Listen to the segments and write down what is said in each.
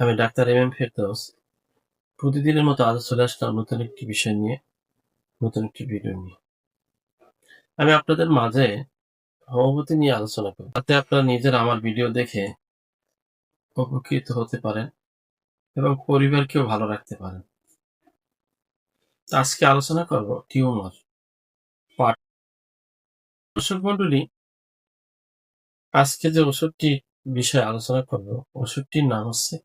আমি doctor M M Ferdous. প্রতিদিনের মতো আজ চলে আসলাম নতুন একটি বিষয় নিয়ে, নতুন একটি ভিডিও নিয়ে। আমি আপনাদের মাঝে হোমিওপ্যাথি নিয়ে আলোচনা করব। তাতে আপনারা নিজের আমার ভিডিও দেখে উপকৃত হতে পারেন এবং পরিবারকেও ভালো রাখতে পারেন। আজকে আলোচনা করব টিউমার দর্শক মন্ডলী আজকে যে ওষুধটি বিষয়ে আলোচনা করব, ওষুধটির নাম হচ্ছে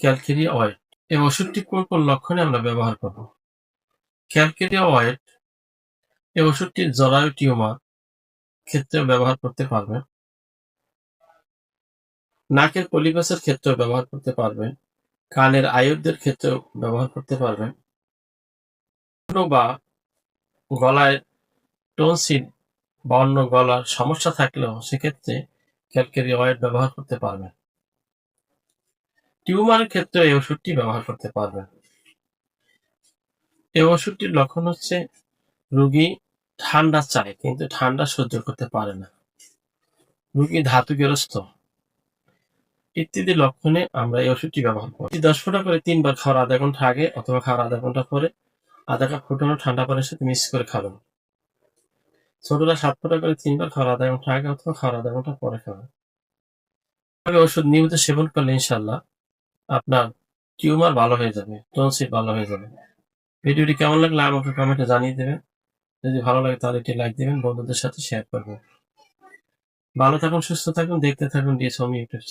ক্যালকেরিয়া অয়েল এই ওষুধটি কোন কোন লক্ষণে আমরা ব্যবহার করব? ক্যালকেরিয়া অয়েল এই ওষুধটি জরায়ু টিউমার ক্ষেত্রে ব্যবহার করতে পারবেন। নাকের পলিপাসের ক্ষেত্রেও ব্যবহার করতে পারবেন। কানের আয়ুর্দের ক্ষেত্রেও ব্যবহার করতে পারবেন। বা গলায় টনসিল বা অন্য গলার সমস্যা থাকলেও সেক্ষেত্রে ক্যালকেরি অয়েল ব্যবহার করতে পারবেন। টিউমারের ক্ষেত্রে এই ওষুধটি ব্যবহার করতে পারবেন। এই ওষুধটির লক্ষণ হচ্ছে রোগী ঠান্ডা চায়, কিন্তু ঠান্ডা সহ্য করতে পারে না। রোগী ধাতুগ্রস্ত। ইত্যাদি লক্ষণে আমরা এই ওষুধটি ব্যবহার করি। দশ ফোঁটা করে তিনবার খাওয়ার আধা ঘণ্টা আগে অথবা খাওয়ার আধা ঘণ্টা পরে আধা কাপ ফুটানো ঠান্ডা পানির সাথে মিক্স করে খাবেন। ছোটরা সাত ফোঁটা করে তিনবার খাওয়ার আধা ঘণ্টা আগে অথবা খাওয়ার আধা ঘণ্টা পরে খাবেন। ওষুধ নিয়মিত সেবন করলে ইনশাল্লাহ আপনার টিউমার ভালো হয়ে যাবে টনসিল ভালো হয়ে যাবে। ভিডিওটি কেমন লাগলে আমাকে কমেন্টে জানিয়ে দেবেন। যদি ভালো লাগে তাহলে এটি লাইক দেবেন, বন্ধুদের সাথে শেয়ার করবেন। ভালো থাকুন, সুস্থ থাকুন, দেখতে থাকুন ডিএস হোম ইউটিউব